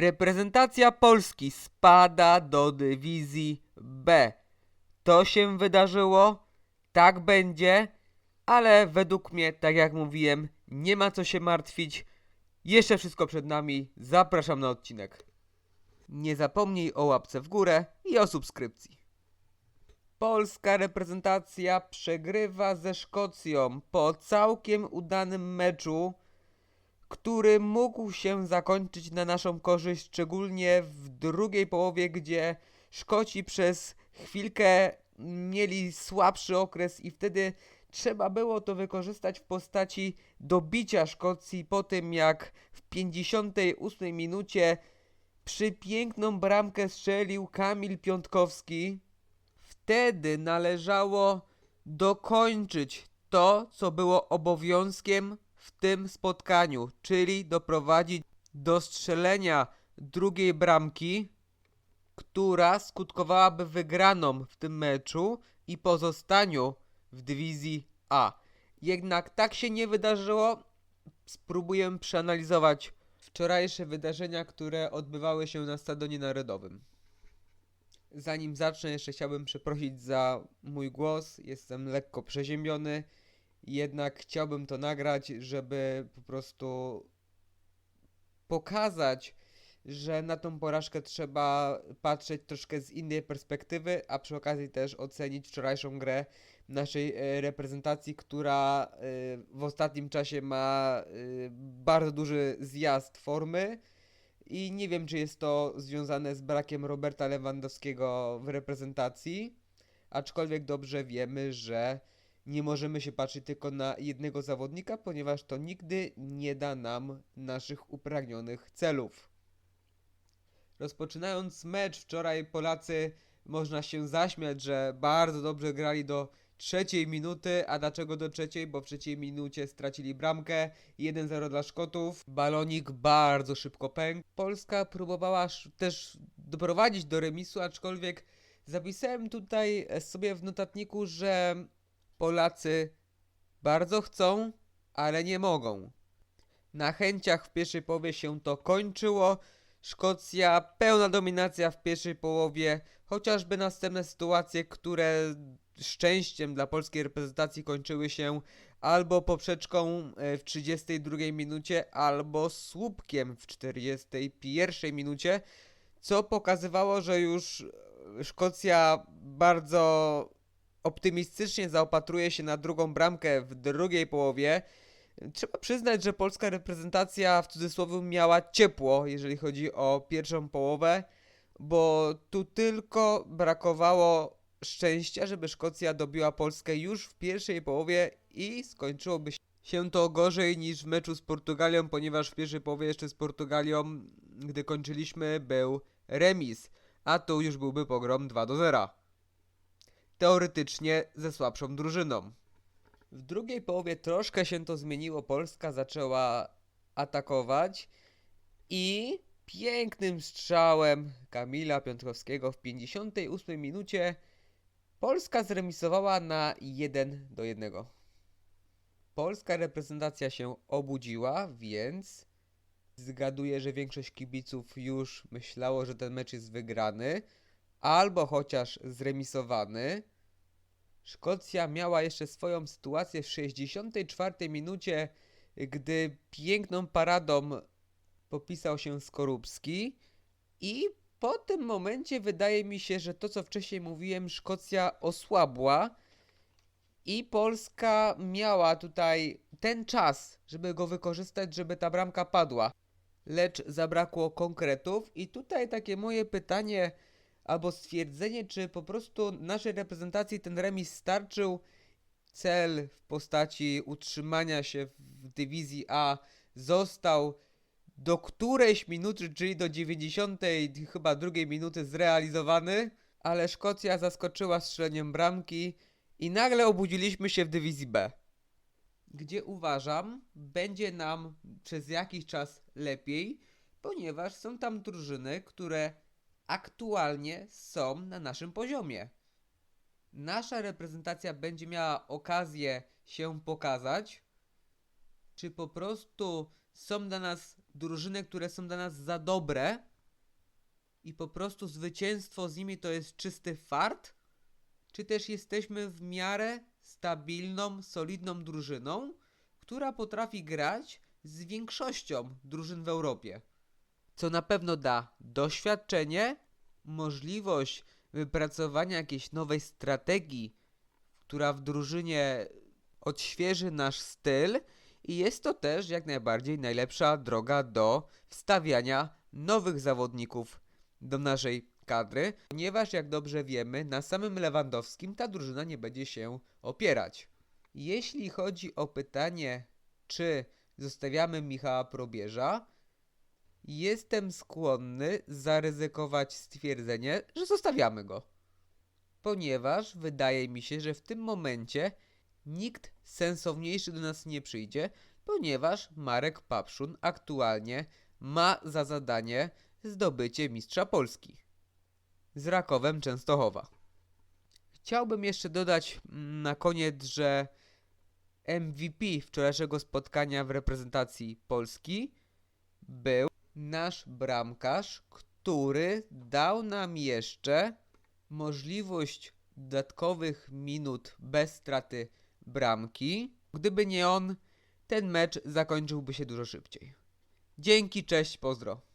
Reprezentacja Polski spada do dywizji B. To się wydarzyło, tak będzie, ale według mnie, tak jak mówiłem, nie ma co się martwić. Jeszcze wszystko przed nami. Zapraszam na odcinek. Nie zapomnij o łapce w górę i o subskrypcji. Polska reprezentacja przegrywa ze Szkocją po całkiem udanym meczu, który mógł się zakończyć na naszą korzyść, szczególnie w drugiej połowie, gdzie Szkoci przez chwilkę mieli słabszy okres i wtedy trzeba było to wykorzystać w postaci dobicia Szkocji po tym, jak w 58 minucie przypiękną bramkę strzelił Kamil Piątkowski. Wtedy należało dokończyć to, co było obowiązkiem w tym spotkaniu, czyli doprowadzić do strzelenia drugiej bramki, która skutkowałaby wygraną w tym meczu i pozostaniu w dywizji A. Jednak tak się nie wydarzyło. Spróbuję przeanalizować wczorajsze wydarzenia, które odbywały się na Stadionie Narodowym. Zanim zacznę, jeszcze chciałbym przeprosić za mój głos. Jestem lekko przeziębiony, jednak chciałbym to nagrać, żeby po prostu pokazać, że na tą porażkę trzeba patrzeć troszkę z innej perspektywy, a przy okazji też ocenić wczorajszą grę naszej e, reprezentacji, która e, w ostatnim czasie ma e, bardzo duży zjazd formy. I nie wiem, czy jest to związane z brakiem Roberta Lewandowskiego w reprezentacji, aczkolwiek dobrze wiemy, że nie możemy się patrzeć tylko na jednego zawodnika, ponieważ to nigdy nie da nam naszych upragnionych celów. Rozpoczynając mecz wczoraj Polacy można się zaśmiać, że bardzo dobrze grali do trzeciej minuty, a dlaczego do trzeciej? Bo w trzeciej minucie stracili bramkę, 1-0 dla Szkotów, balonik bardzo szybko pękł. Polska próbowała też doprowadzić do remisu, aczkolwiek zapisałem tutaj sobie w notatniku, że Polacy bardzo chcą, ale nie mogą. Na chęciach w pierwszej połowie się to kończyło. Szkocja, pełna dominacja w pierwszej połowie, chociażby następne sytuacje, które szczęściem dla polskiej reprezentacji kończyły się albo poprzeczką e, w 32 minucie, albo słupkiem w 41 minucie, co pokazywało, że już e, Szkocja bardzo optymistycznie zaopatruje się na drugą bramkę w drugiej połowie. Trzeba przyznać, że polska reprezentacja w cudzysłowie miała ciepło, jeżeli chodzi o pierwszą połowę, bo tu tylko brakowało szczęścia, żeby Szkocja dobiła Polskę już w pierwszej połowie i skończyłoby się to gorzej niż w meczu z Portugalią, ponieważ w pierwszej połowie jeszcze z Portugalią, gdy kończyliśmy, był remis, a tu już byłby pogrom 2 do 0. Teoretycznie ze słabszą drużyną. W drugiej połowie troszkę się to zmieniło. Polska zaczęła atakować i pięknym strzałem Kamila Piątkowskiego w 58 minucie Polska zremisowała na 1 do 1. Polska reprezentacja się obudziła, więc zgaduję, że większość kibiców już myślało, że ten mecz jest wygrany albo chociaż zremisowany. Szkocja miała jeszcze swoją sytuację w 64 minucie, gdy piękną paradą popisał się Skorupski i po tym momencie wydaje mi się, że to co wcześniej mówiłem, Szkocja osłabła i Polska miała tutaj ten czas, żeby go wykorzystać, żeby ta bramka padła. Lecz zabrakło konkretów i tutaj takie moje pytanie albo stwierdzenie, czy po prostu naszej reprezentacji ten remis starczył. Cel w postaci utrzymania się w dywizji A został do którejś minuty, czyli do 90 chyba drugiej minuty zrealizowany, ale Szkocja zaskoczyła strzeleniem bramki i nagle obudziliśmy się w dywizji B. Gdzie uważam, będzie nam przez jakiś czas lepiej, ponieważ są tam drużyny, które aktualnie są na naszym poziomie. Nasza reprezentacja będzie miała okazję się pokazać, czy po prostu są dla nas drużyny, które są dla nas za dobre, i po prostu zwycięstwo z nimi to jest czysty fart? Czy też jesteśmy w miarę stabilną, solidną drużyną, która potrafi grać z większością drużyn w Europie? Co na pewno da doświadczenie, możliwość wypracowania jakiejś nowej strategii, która w drużynie odświeży nasz styl i jest to też jak najbardziej najlepsza droga do wstawiania nowych zawodników do naszej kadry, ponieważ jak dobrze wiemy, na samym Lewandowskim ta drużyna nie będzie się opierać. Jeśli chodzi o pytanie, czy zostawiamy Michała Probierza, jestem skłonny zaryzykować stwierdzenie, że zostawiamy go. Ponieważ wydaje mi się, że w tym momencie nikt sensowniejszy do nas nie przyjdzie, ponieważ Marek Papszun aktualnie ma za zadanie zdobycie Mistrza Polski z Rakowem Częstochowa. Chciałbym jeszcze dodać na koniec, że MVP wczorajszego spotkania w reprezentacji Polski był nasz bramkarz, który dał nam jeszcze możliwość dodatkowych minut bez straty bramki. Gdyby nie on, ten mecz zakończyłby się dużo szybciej. Dzięki, cześć, pozdro.